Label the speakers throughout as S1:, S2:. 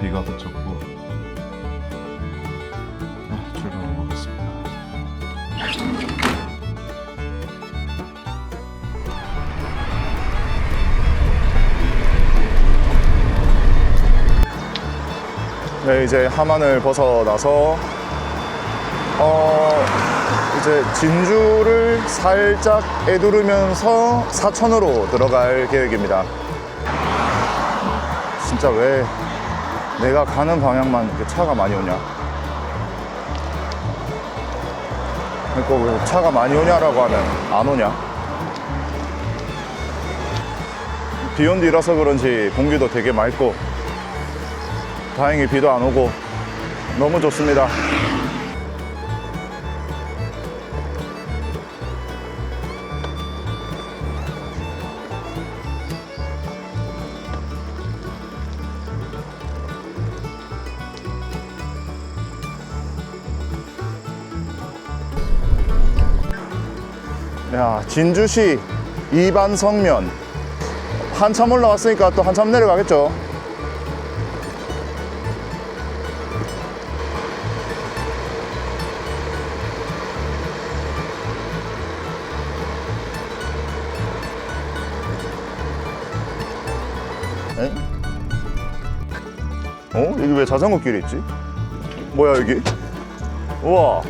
S1: 비가 그쳤고 아, 출발해 보겠습니다.
S2: 네, 이제 함안을 벗어나서 어 이제 진주를 살짝 애두르면서 사천으로 들어갈 계획입니다. 진짜 왜 내가 가는 방향만 이렇게 차가 많이 오냐? 그러니까 왜 차가 많이 오냐라고 하면 안 오냐? 비온 뒤라서 그런지 공기도 되게 맑고 다행히 비도 안 오고 너무 좋습니다. 야, 진주시 이반성면 한참 올라왔으니까 또 한참 내려가겠죠. 에? 어? 여기 왜 자전거 길이 있지? 뭐야 여기? 우와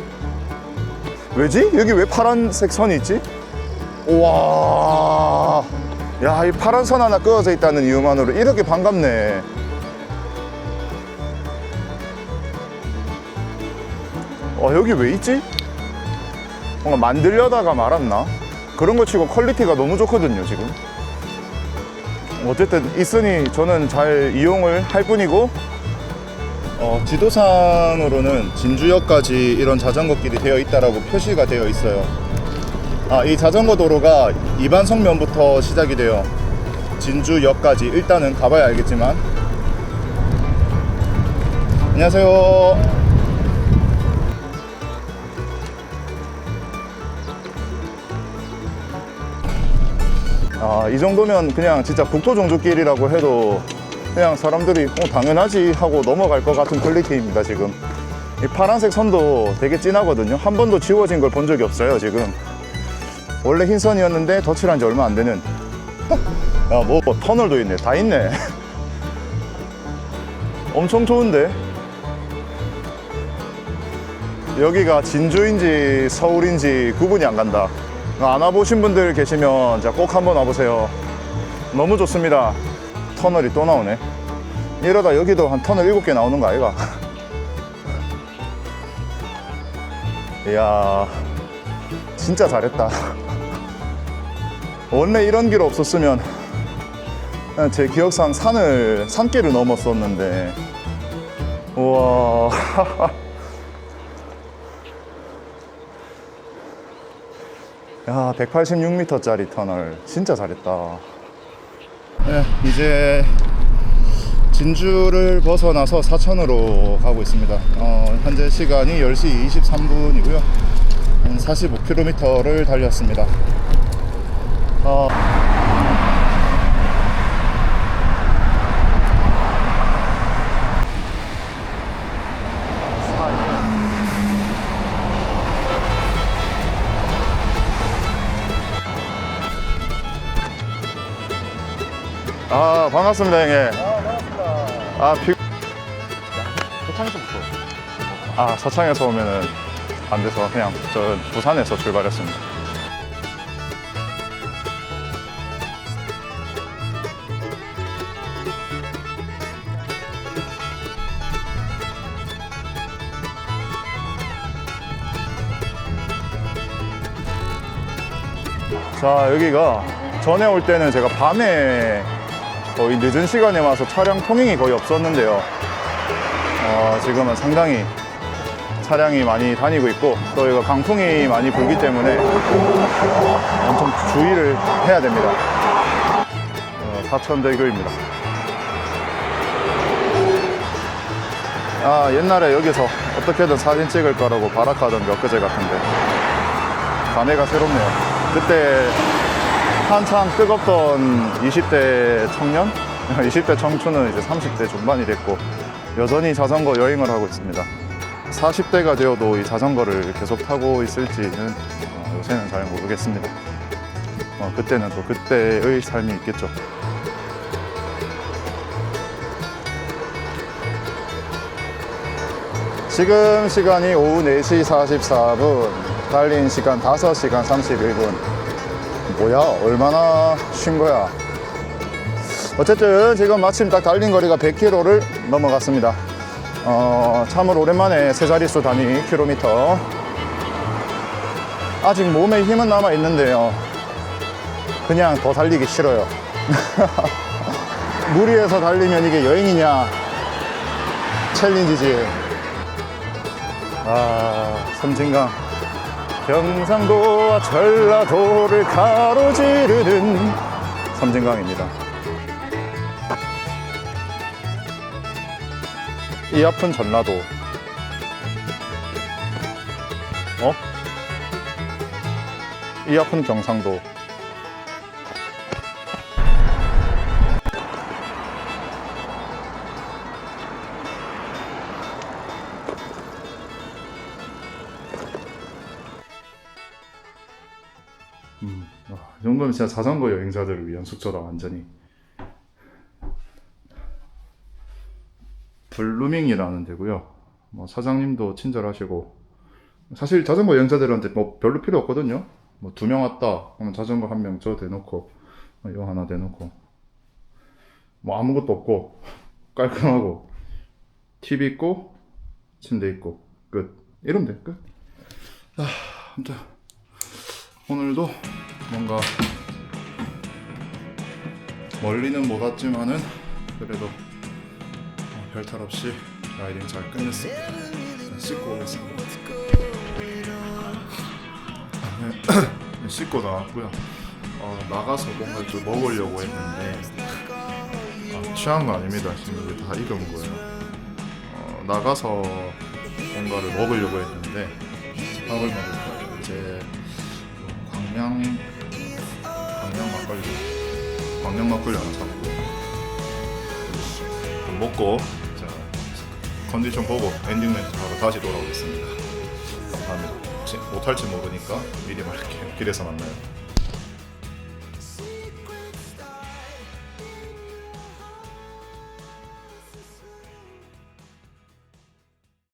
S2: 왜지? 여기 왜 파란색 선이 있지? 우와 야 이 파란 선 하나 끄어져 있다는 이유만으로 이렇게 반갑네 어 여기 왜 있지? 뭔가 만들려다가 말았나? 그런 거 치고 퀄리티가 너무 좋거든요 지금 어쨌든 있으니 저는 잘 이용을 할 뿐이고 어, 지도상으로는 진주역까지 이런 자전거 길이 되어 있다라고 표시가 되어 있어요. 아, 이 자전거 도로가 이반성면부터 시작이 돼요. 진주역까지 일단은 가봐야 알겠지만. 안녕하세요. 아, 이 정도면 그냥 진짜 국토종주길이라고 해도 그냥 사람들이 어, 당연하지 하고 넘어갈 것 같은 퀄리티입니다, 지금. 이 파란색 선도 되게 진하거든요. 한 번도 지워진 걸 본 적이 없어요, 지금. 원래 흰 선이었는데 덧칠한 지 얼마 안 되는. 야, 뭐, 터널도 있네. 다 있네. 엄청 좋은데? 여기가 진주인지 서울인지 구분이 안 간다. 안 와보신 분들 계시면 자, 꼭 한번 와보세요. 너무 좋습니다. 터널이 또 나오네. 이러다 여기도 한 터널 일곱 개 나오는 거 아이가? 이야, 진짜 잘했다. 원래 이런 길 없었으면 제 기억상 산을, 산길을 넘었었는데. 우와. 야, 186m짜리 터널. 진짜 잘했다. 네, 이제 진주를 벗어나서 사천으로 가고 있습니다. 어, 현재 시간이 10시 23분이고요. 한 45km를 달렸습니다. 어, 반갑습니다, 형님. 아, 피... 서창에서부터. 아, 서창에서 오면은 안 돼서 그냥 저 부산에서 출발했습니다. 자, 여기가 전에 올 때는 제가 밤에 거의 늦은 시간에 와서 차량 통행이 거의 없었는데요. 어, 지금은 상당히 차량이 많이 다니고 있고 또 이거 강풍이 많이 불기 때문에 엄청 주의를 해야 됩니다. 어, 사천대교입니다. 아 옛날에 여기서 어떻게든 사진 찍을 거라고 발악하던 몇 그제 같은데 감회가 새롭네요. 그때 한창 뜨겁던 20대 청년, 20대 청춘은 이제 30대 중반이 됐고 여전히 자전거 여행을 하고 있습니다. 40대가 되어도 이 자전거를 계속 타고 있을지는 어, 요새는 잘 모르겠습니다. 어, 그때는 또 그때의 삶이 있겠죠. 지금 시간이 오후 4시 44분, 달린 시간 5시간 31분. 뭐야, 얼마나 쉰 거야? 어쨌든 지금 마침 딱 달린 거리가 100km를 넘어갔습니다. 어, 참으로 오랜만에 세 자릿수 단위 킬로미터. 아직 몸에 힘은 남아 있는데요. 그냥 더 달리기 싫어요. 무리해서 달리면 이게 여행이냐? 챌린지지. 아, 섬진강. 경상도와 전라도를 가로지르는 섬진강입니다. 이 앞은 전라도. 어? 이 앞은 경상도. 음, 아, 이 정도면 진짜 자전거 여행자들을 위한 숙소다 완전히. 블루밍이라는 데고요. 뭐 사장님도 친절하시고 사실 자전거 여행자들한테 뭐 별로 필요 없거든요. 뭐 두 명 왔다 하면 자전거 한 명 저 대놓고 뭐 이거 하나 대놓고 뭐 아무것도 없고 깔끔하고 TV 있고 침대 있고 끝 이러면 돼 끝. 아, 아무튼 오늘도 뭔가 멀리는 못 왔지만은 그래도 어, 별탈 없이 라이딩 잘 끝냈습니다. 자, 씻고 오겠습니다. 네, 씻고 나왔고요. 어, 나가서 뭔가 좀 먹으려고 했는데 아, 취한 거 아닙니다. 지금 다 익은 거예요. 어, 나가서 뭔가를 먹으려고 했는데 밥을 먹을까요? 이제 광양 광양 막걸리 광양 막걸리 하나 샀고 좀 먹고 자 컨디션 보고 엔딩 멘트 하러 다시 돌아오겠습니다. 감사합니다. 혹시 못할지 모르니까 미리 말할게요. 길에서 만나요.